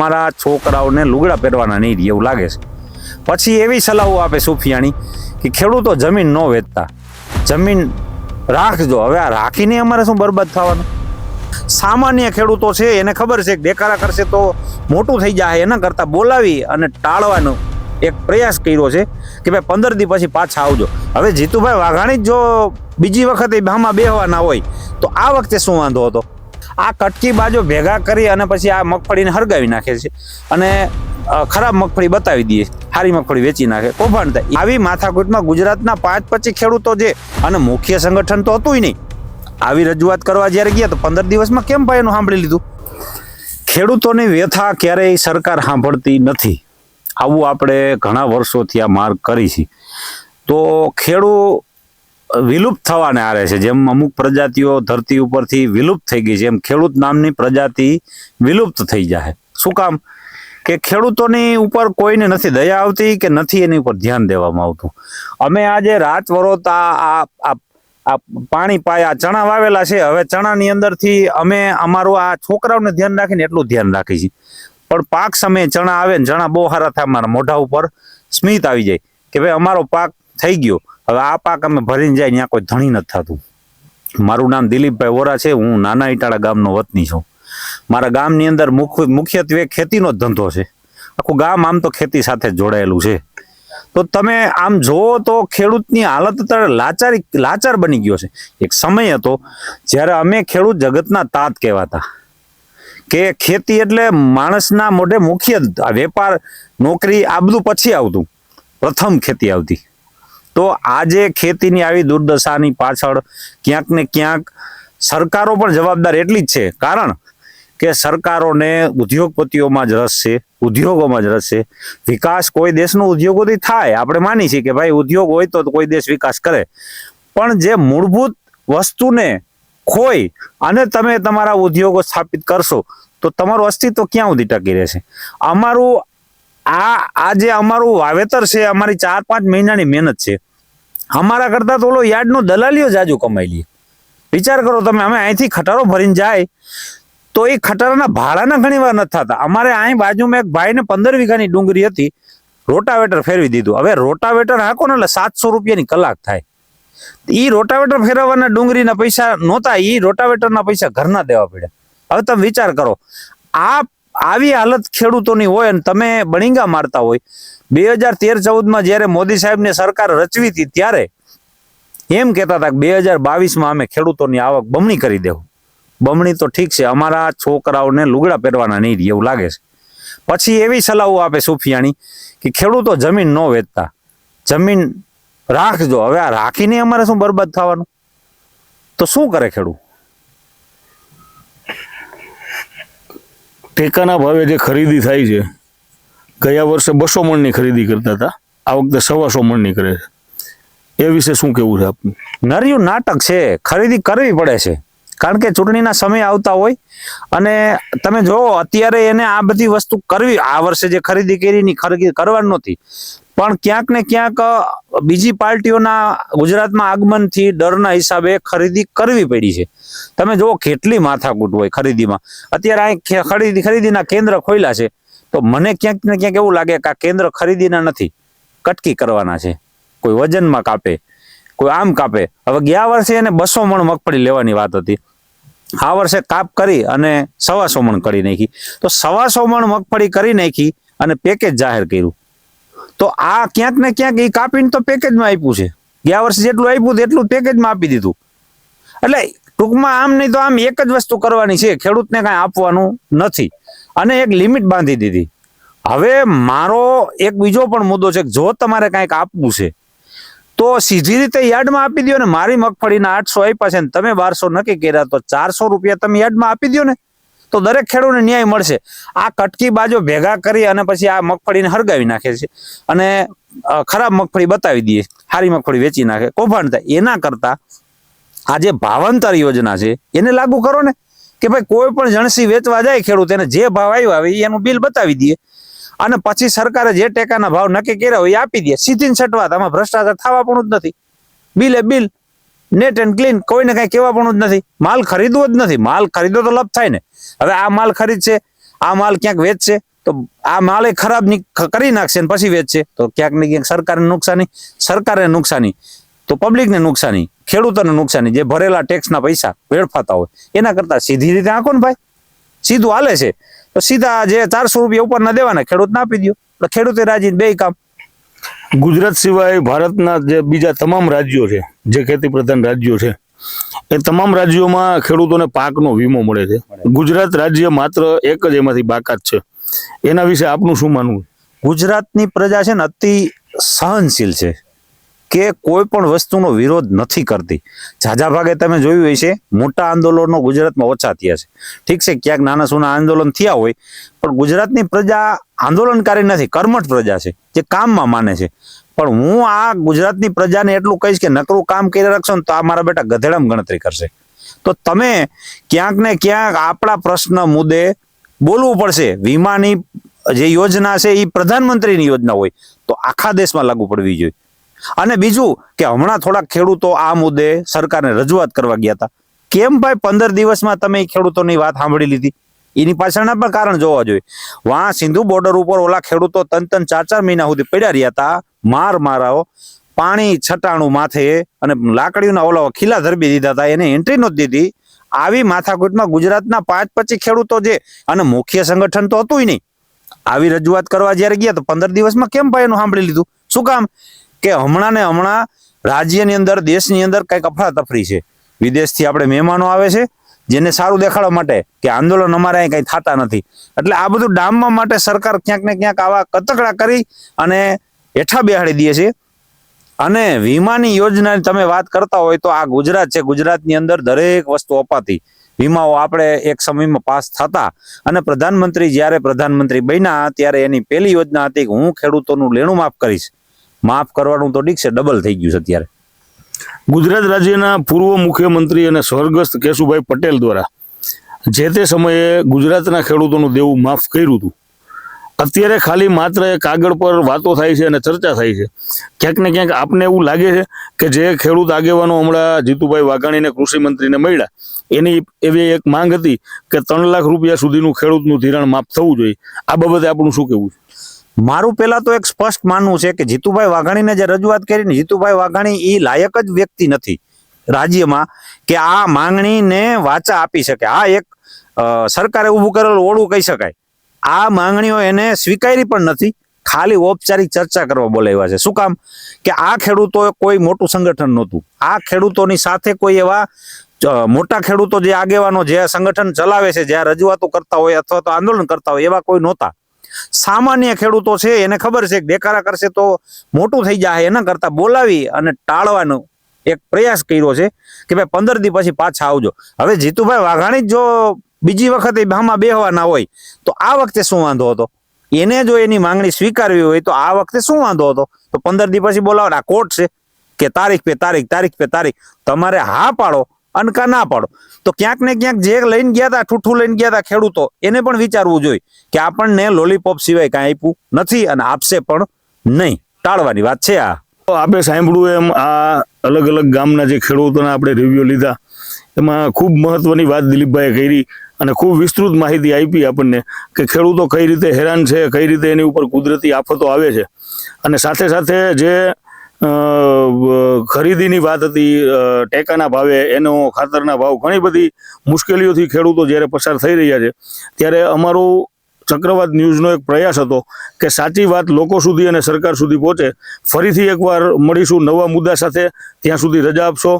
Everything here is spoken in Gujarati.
મારા છોકરાઓને લુગડા પહેરવાના નહીં એવું લાગે છે. પછી એવી સલાહો આપે સુફિયાણી કે ખેડૂતો જમીન ન વેચતા. જમીન રાખજો. હવે આ રાખીને અમારે શું બરબાદ થવાનું? સામાન્ય ખેડૂતો છે, એને ખબર છે કે દેખાડા કરશે તો મોટું થઈ જાય. એના કરતાં બોલાવી અને ટાળવાનો એક પ્રયાસ કર્યો છે કે ભાઈ પંદર દી પછી પાછા આવજો. હવે જીતુભાઈ વાઘાણી જ જો બીજી વખતે ભામાં બેહવાના હોય, તો આ વખતે શું વાંધો હતો? આ કટકી બાજુ ભેગા કરી અને પછી આ મગફળીને હરગાવી નાખે છે. અને ખરાબ મગફળી બતાવી દઈએ. સારી મગફળી વેચી નાખે. કૌભાંડ થાય. આવી માથાકૂટમાં ગુજરાતના પાંચ પચીસ ખેડૂતો છે અને મુખ્ય સંગઠન તો હતું નહીં. આવી રજૂઆત કરવા જ્યારે ગયા તો પંદર દિવસમાં કેમ ભાઈ એનું સાંભળી લીધું? ખેડૂતોની વ્યથા ક્યારેય સરકાર સાંભળતી નથી. આવું આપણે ઘણા વર્ષોથી આ માર્ગ કરી છે. તો ખેડૂ વિલુપ્ત થવાને આરે છે. જેમ અમુક પ્રજાતિઓ ધરતી ઉપરથી વિલુપ્ત થઈ ગઈ છે, એમ ખેડૂત નામની પ્રજાતિ વિલુપ્ત થઈ જાય શું કામ? કે ખેડૂતોની ઉપર કોઈને નથી દયા આવતી કે નથી એની ઉપર ધ્યાન દેવામાં આવતું. અમે આજે રાત વરોત આ આ પાણી પાયા ચણા વાવેલા છે. હવે ચણાની અંદરથી અમે અમારું આ છોકરાઓને ધ્યાન રાખીને એટલું ધ્યાન રાખી છીએ. પણ પાક સમયે ચણા આવે ને ચણા બહુ સારા થાય અમારા મોઢા ઉપર. સ્મિત આવી જાય કે ભાઈ અમારો પાક થઈ ગયો. હવે આ પાક અમે ભરીને જાય, ત્યાં કોઈ ધણી નથી થતું. મારું નામ દિલીપભાઈ વોરા છે, હું નાના ઇટાળા ગામનો વતની છું. મારા ગામની અંદર મુખ્ય મુખ્યત્વે ખેતીનો જ ધંધો છે. આખું ગામ આમ તો ખેતી સાથે જોડાયેલું છે. તો તમે આમ જુઓ તો ખેડૂતની હાલત અત્યારે લાચારી, લાચાર બની ગયો છે. એક સમય હતો જ્યારે અમે ખેડૂત જગતના તાત કહેવાતા. કે ખેતી એટલે માણસના મોઢે મુખ્ય વેપાર, નોકરી, આ બધું પછી આવતું. પ્રથમ ખેતી આવતી. તો આજે ખેતીની આવી દુર્દશાની પાછળ ક્યાંક ને ક્યાંક સરકારો પણ જવાબદાર એટલી જ છે. કારણ કે સરકારોને ઉદ્યોગપતિઓમાં જ રસ છે, ઉદ્યોગોમાં જ રસ છે. વિકાસ કોઈ દેશનો ઉદ્યોગોથી થાય, આપણે માની છીએ કે ભાઈ ઉદ્યોગ હોય તો કોઈ દેશ વિકાસ કરે. પણ જે મૂળભૂત વસ્તુને ખોઈ અને તમે તમારા ઉદ્યોગો સ્થાપિત કરશો, તો તમારું અસ્તિત્વ ક્યાં સુધી ટકી રહેશે? અમારું આ આ જે અમારું વાવેતર છે, અમારી ચાર, પાંચ મહિનાની મહેનત છે. અમારા કરતાં તો ઓલો યાર્ડનો દલાલીઓ જાજુ કમાઈ લે. વિચાર કરો તમે, અમે અહીંથી ખટારો ભરીને જાય, તો એ ખટારાના ભાડાના ઘણી વાર નથી થતા. અમારે અહીં બાજુમાં એક ભાઈને પંદર વીઘાની ડુંગળી હતી, રોટાવેટર ફેરવી દીધું. હવે રોટાવેટર હાકો ને એટલે સાતસો રૂપિયાની કલાક થાય. એ રોટાવેટર ફેરવવાના ડુંગળીના પૈસા નહોતા એ રોટાવેટરના પૈસા ઘરના દેવા પડ્યા. હવે તમે વિચાર કરો, આ આવી હાલત ખેડૂતોની હોય અને તમે બણિંગા મારતા હોય. બે હજાર તેર ચૌદમાં જ્યારે મોદી સાહેબને સરકાર રચવી હતી ત્યારે એમ કહેતા હતા કે બે હજાર બાવીસમાં અમે ખેડૂતોની આવક બમણી કરી દેવું બમણી તો ઠીક છે, અમારા છોકરાઓને લુગડા પહેરવાના નહીં એવું લાગે છે. પછી એવી સલાહો આપે સુફિયાણી કે ખેડૂતો જમીન ન વેચતા. જમીન રાખજો. હવે આ રાખીને અમારે શું બરબાદ થવાનું? તો શું કરે ખેડૂત? ટેકાના ભાવે જે ખરીદી થાય છે, ગયા વર્ષે બસો મણની ખરીદી કરતા હતા. આ વખતે સવાસો મણની કરે છે. એ વિશે શું કેવું છે આપનું? નર્યું નાટક છે. ખરીદી કરવી પડે છે. કારણ કે ચૂંટણીના સમય આવતા હોય અને તમે જો અત્યારે એને આ બધી વસ્તુ કરવી, આ વર્ષે જે ખરીદી કરી ની ખરીદી કરવાની નહોતી. પણ ક્યાંક ને ક્યાંક બીજી પાર્ટીઓના ગુજરાતમાં આગમનથી ડરના હિસાબે ખરીદી કરવી પડી છે. તમે જુઓ, કેટલી માથાકૂટ હોય ખરીદીમાં. અત્યારે અહીં ખરીદી, ખરીદીના કેન્દ્ર ખોલ્યા છે. તો મને ક્યાંક ને ક્યાંક એવું લાગે કે આ કેન્દ્ર ખરીદીના નથી. કટકી કરવાના છે. કોઈ વજનમાં કાપે, કોઈ આમ કાપે. હવે ગયા વર્ષે એને બસો મણ મગફળી લેવાની વાત હતી. આ વર્ષે કાપ કરી અને સવા મણ કરી નાખી. તો સવા મણ મગફળી કરી નાખી અને પેકેજ જાહેર કર્યું. તો આ ક્યાંક ને ક્યાંક એ કાપીને તો પેકેજમાં આપ્યું છે. ગયા વર્ષે જેટલું આપ્યું એટલું પેકેજમાં આપી દીધું. એટલે ટૂંકમાં આમ નહીં તો આમ એક જ વસ્તુ કરવાની છે, ખેડૂતને કાંઈ આપવાનું નથી. અને એક લિમિટ બાંધી દીધી. હવે મારો એક બીજો પણ મુદ્દો છે જો તમારે કાંઈક આપવું છે તો સીધી રીતે યાર્ડમાં આપી દો ને. મારી મગફળીના આઠસો આપ્યા છે ને, તમે બારસો નક્કી કર્યા તો ચારસો રૂપિયા તમે યાર્ડમાં આપી દો ને. તો દરેક ખેડૂતને ન્યાય મળશે. આ કટકી બાજુ ભેગા કરી અને પછી આ મગફળીને હરગાવી નાખે છે. અને ખરાબ મગફળી બતાવી દઈએ. સારી મગફળી વેચી નાખે. કૌભાંડ થાય. એના કરતા આ જે ભાવાંતર યોજના છે, એને લાગુ કરો ને. કે ભાઈ કોઈ પણ જણસી વેચવા જાય ખેડૂત, એને જે ભાવ આવ્યો આવે એનું બિલ બતાવી દઈએ. અને પછી સરકારે જે ટેકાના ભાવ નક્કી કર્યા હોય એ આપી દે. સીધી ને આમાં ભ્રષ્ટાચાર થવા પણ જ નથી. બિલ એ બિલ નેટ એન્ડ ક્લીન કોઈને કઈ કહેવા પણ જ નથી. માલ ખરીદવો જ નથી. માલ ખરીદો તો લપ થાય ને. હવે આ માલ ખરીદશે, આ માલ ક્યાંક વેચશે, તો આ માલે ખરાબ ની- કરી નાખશે ને પછી વેચશે. તો ક્યાંક ને ક્યાંક સરકારને નુકસાની સરકારને નુકસાની, તો પબ્લિકને નુકસાની, ખેડૂતોને નુકસાની, જે ભરેલા ટેક્સના પૈસા વેડફાતા હોય, એના કરતા સીધી રીતે આંકો ને ભાઈ. સીધું હાલે છે. તો સીધા જે ચારસો રૂપિયા ઉપર ના દેવાના ખેડૂતને આપી દો એટલે ખેડૂતે રાજી બે કામ. ગુજરાત સિવાય ભારતના જે બીજા તમામ રાજ્યો છે જે ખેતી પ્રધાન રાજ્યો છે એ તમામ રાજ્યોમાં ખેડૂતોને પાકનો વીમો મળે છે. ગુજરાત રાજ્ય માત્ર એક જ એમાંથી બાકાત છે. એના વિશે આપનું શું માનવું? ગુજરાતની પ્રજા છે ને અતિ સહનશીલ છે. કે કોઈ પણ વસ્તુનો વિરોધ નથી કરતી. ઝાઝા ભાગે તમે જોયું હોય છે મોટા આંદોલનો ગુજરાતમાં ઓછા થયા છે. ઠીક છે, ક્યાંક નાના સુના આંદોલન થયા હોય, પણ ગુજરાતની પ્રજા આંદોલનકારી નથી, કર્મઠ પ્રજા છે, જે કામમાં માને છે. પણ હું આ ગુજરાતની પ્રજાને એટલું કહીશ કે નકરું કામ કરી રાખશો ને તો આ મારા બેટા ગધેડામાં ગણતરી કરશે. તો તમે ક્યાંક ને ક્યાંક આપણા પ્રશ્ન મુદ્દે બોલવું પડશે. વીમાની જે યોજના છે એ પ્રધાનમંત્રીની યોજના હોય, તો આખા દેશમાં લાગુ પડવી જોઈએ. અને બીજું કે હમણાં થોડાક ખેડૂતો આ મુદ્દે સરકારને રજૂઆત કરવા ગયા હતા. કેમ ભાઈ પંદર દિવસમાં તમે ખેડૂતોની વાત સાંભળી લીધી? એની પાછળના પણ કારણ જોવા જોઈએ. વાં સિંધુ બોર્ડર ઉપર ઓલા ખેડૂતો તન તન ચાર ચાર મહિના સુધી પડ્યા રહ્યા હતા. માર મારાઓ. પાણી છટાણું માથે અને લાકડીઓના ઓલા ખીલા ધરબી દીધા હતા. એને એન્ટ્રી નહોતી દીધી. આવી માથાકૂટમાં ગુજરાતના પાંચ પચીસ ખેડૂતો જે અને મુખ્ય સંગઠન તો હતું નહીં. આવી રજૂઆત કરવા જ્યારે ગયા તો પંદર દિવસમાં કેમ ભાઈ એનું સાંભળી લીધું? શું કામ? કે હમણાં ને હમણાં રાજ્યની અંદર, દેશની અંદર કંઈક અફરાતફરી છે. વિદેશથી આપણે મહેમાનો આવે છે, જેને સારું દેખાડવા માટે કે આંદોલન અમારે અહીં કંઈ થતા નથી. એટલે આ બધું ડામવા માટે સરકાર ક્યાંક ને ક્યાંક આવા કતકડા કરી અને હેઠા બેહાડી દે છે. અને વીમાની યોજનાની તમે વાત કરતા હોય તો આ ગુજરાત છે, ગુજરાતની અંદર દરેક વસ્તુ અપાતી. વીમાઓ આપણે એક સમયમાં પાસ થતા. અને પ્રધાનમંત્રી જ્યારે પ્રધાનમંત્રી બન્યા, ત્યારે એની પહેલી યોજના હતી કે હું ખેડૂતોનું લેણું માફ કરીશ. માફ કરવાનું તો ઠીક છે ડબલ થઈ ગયું છે અત્યારે. ગુજરાત રાજ્યના પૂર્વ મુખ્યમંત્રી અને સ્વર્ગસ્થ કેશુભાઈ પટેલ દ્વારા જે તે સમયે ગુજરાતના ખેડૂતોનું દેવું માફ કર્યું હતું. અત્યારે ખાલી માત્ર એ કાગળ પર વાતો થાય છે અને ચર્ચા થાય છે. ક્યાંક ને ક્યાંક આપને એવું લાગે છે કે જે ખેડૂત આગેવાનો હમણાં જીતુભાઈ વાઘાણીને કૃષિ મંત્રીને મળ્યા, એની એવી એક માંગ હતી કે ત્રણ લાખ રૂપિયા સુધીનું ખેડૂતનું ધિરાણ માફ થવું જોઈએ. આ બાબતે આપણું શું કહેવું છે? મારું પહેલાં તો એક સ્પષ્ટ માનવું છે કે જીતુભાઈ વાઘાણીને જે રજૂઆત કરી ને જીતુભાઈ વાઘાણી એ લાયક જ વ્યક્તિ નથી રાજ્યમાં કે આ માંગણીને વાચા આપી શકે. આ એક સરકારે ઊભું કરેલું ઓળું કહી શકાય. આ માંગણીઓ એને સ્વીકારી પણ નથી. ખાલી ઔપચારિક ચર્ચા કરવા બોલાવ્યા છે. શું કામ? કે આ ખેડૂતો કોઈ મોટું સંગઠન નહોતું. આ ખેડૂતોની સાથે કોઈ એવા મોટા ખેડૂતો જે આગેવાનો જે સંગઠન ચલાવે છે જ્યાં રજૂઆતો કરતા હોય અથવા તો આંદોલન કરતા હોય, એવા કોઈ નહોતા. સામાન્ય ખેડૂતો છે, એને ખબર છે દેખારા કરશે તો મોટું થઈ જાય એના કરતા બોલાવી અને ટાળવાનો એક પ્રયાસ કર્યો છે કે ભાઈ પંદર દી પછી પાછા આવજો. હવે જીતુભાઈ વાઘાણી જ બીજી વખતે ભામાં બેહવાના હોય, તો આ વખતે શું વાંધો હતો? એને જો એની માંગણી સ્વીકારવી હોય, તો આ વખતે શું વાંધો હતો? તો પંદર દી પછી બોલાવવાના કોર્ટ છે કે તારીખ પે તારીખ તારીખ પે તારીખ. તમારે હા પાડો. અને કા ના પાડો. તો ક્યાંક ને ક્યાંક જે લઈને ગયા હતા ઠૂઠું લઈને ગયા હતા ખેડૂતો, એને પણ વિચારવું જોઈએ કે આપણને લોલીપોપ સિવાય કાંઈ આપ્યું નથી અને આપશે પણ નહીં. ટાળવાની વાત છે આ. આપણે સાંભળ્યું એમ, આ અલગ અલગ ગામના જે ખેડૂતોના આપણે રિવ્યુ લીધા, એમાં ખૂબ મહત્વની વાત દિલીપભાઈએ કરી અને ખૂબ વિસ્તૃત માહિતી આપી આપણને કે ખેડૂતો કઈ રીતે હેરાન છે, કઈ રીતે એની ઉપર કુદરતી આફતો આવે છે. અને સાથે સાથે જે ખરીદીની વાત હતી ટેકાના ભાવે એનો ખાતરના ભાવ ઘણી બધી મુશ્કેલીઓથી ખેડૂતો જ્યારે પસાર થઈ રહ્યા છે, ત્યારે અમારું ચક્રવાત ન્યૂઝનો એક પ્રયાસ હતો કે સાચી વાત લોકો સુધી અને સરકાર સુધી પહોંચે. ફરીથી એકવાર મળીશું નવા મુદ્દા સાથે. ત્યાં સુધી રજા આપશો.